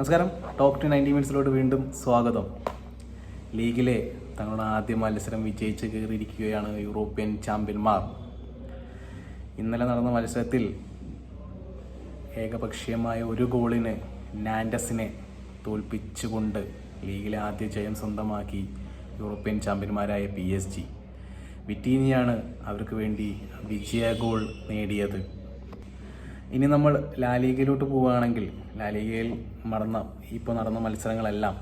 നമസ്കാരം. Top two ninety മിനിറ്റ്സിലോട്ട് വീണ്ടും സ്വാഗതം. ലീഗിലെ തങ്ങളുടെ ആദ്യ മത്സരം വിജയിച്ച് കയറിയിരിക്കുകയാണ് യൂറോപ്യൻ ചാമ്പ്യന്മാർ. ഇന്നലെ നടന്ന മത്സരത്തിൽ ഏകപക്ഷീയമായ ഒരു ഗോളിന് നാൻഡസിനെ തോൽപ്പിച്ചുകൊണ്ട് ലീഗിലെ ആദ്യ ജയം സ്വന്തമാക്കി യൂറോപ്യൻ ചാമ്പ്യന്മാരായ പി എസ് ജി. വിറ്റീനിയാണ് അവർക്ക് വേണ്ടി വിജയ ഗോൾ നേടിയത്. ഇനി നമ്മൾ ലാലീഗയിലോട്ട് പോവുകയാണെങ്കിൽ ലാലീഗയിൽ നടന്ന ഇപ്പോൾ നടന്ന മത്സരങ്ങളെല്ലാം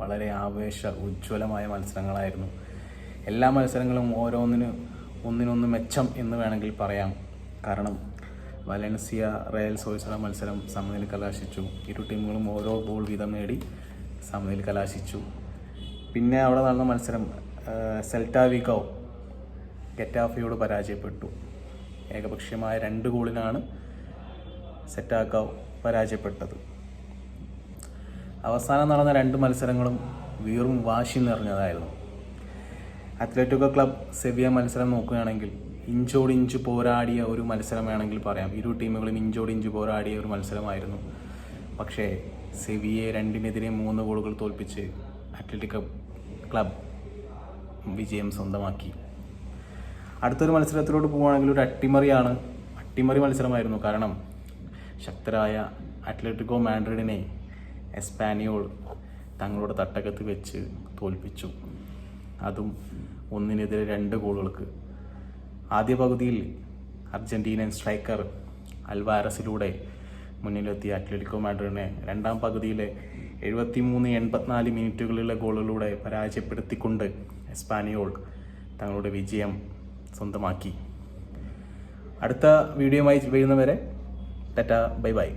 വളരെ ആവേശ ഉജ്ജ്വലമായ മത്സരങ്ങളായിരുന്നു. എല്ലാ മത്സരങ്ങളും ഓരോന്നിന് ഒന്നിനൊന്ന് മെച്ചം എന്ന് വേണമെങ്കിൽ പറയാം. കാരണം വലൻസിയ റയൽ സോയിസുള്ള മത്സരം സമനില കലാശിച്ചു. ഇരു ടീമുകളും ഓരോ ഗോൾ വീതം നേടി സമനില കലാശിച്ചു. പിന്നെ അവിടെ നടന്ന മത്സരം സെൽറ്റാവിഗോ ഗെറ്റാഫയോട് പരാജയപ്പെട്ടു. ഏകപക്ഷീയമായ രണ്ട് ഗോളിനാണ് സെറ്റാക്കാവ് പരാജയപ്പെട്ടത്. അവസാനം നടന്ന രണ്ട് മത്സരങ്ങളും വീറും വാശി നിറഞ്ഞതായിരുന്നു. അത്ലറ്റിക്കോ ക്ലബ് സെവിയ മത്സരം നോക്കുകയാണെങ്കിൽ ഇഞ്ചോടിഞ്ച് പോരാടിയ ഒരു മത്സരം വേണമെങ്കിൽ പറയാം. ഇരു ടീമുകളും ഇഞ്ചോടിഞ്ച് പോരാടിയ ഒരു മത്സരമായിരുന്നു. പക്ഷേ സെവിയെ രണ്ടിനെതിരെ മൂന്ന് ഗോളുകൾ തോൽപ്പിച്ച് അത്ലറ്റിക്കോ ക്ലബ് വിജയം സ്വന്തമാക്കി. അടുത്തൊരു മത്സരത്തിലോട്ട് പോവുകയാണെങ്കിൽ ഒരു അട്ടിമറിയാണ് അട്ടിമറി മത്സരമായിരുന്നു. കാരണം ശക്തരായ അത്ലറ്റിക്കോ മാൻഡ്രിഡിനെ എസ്പാനിയോൾ തങ്ങളുടെ തട്ടകത്ത് വെച്ച് തോൽപ്പിച്ചു. അതും ഒന്നിനെതിരെ രണ്ട് ഗോളുകൾക്ക്. ആദ്യ പകുതിയിൽ അർജന്റീനൻ സ്ട്രൈക്കർ അൽവാരസിലൂടെ മുന്നിലെത്തിയ അത്ലറ്റിക്കോ മാഡ്രിഡിനെ രണ്ടാം പകുതിയിലെ എഴുപത്തിമൂന്ന് എൺപത്തിനാല് മിനിറ്റുകളിലെ ഗോളുകളിലൂടെ പരാജയപ്പെടുത്തിക്കൊണ്ട് എസ്പാനിയോൾ തങ്ങളുടെ വിജയം സ്വന്തമാക്കി. അടുത്ത വീഡിയോയുമായി വരുന്നവരെ ടാറ്റ ബൈ ബൈ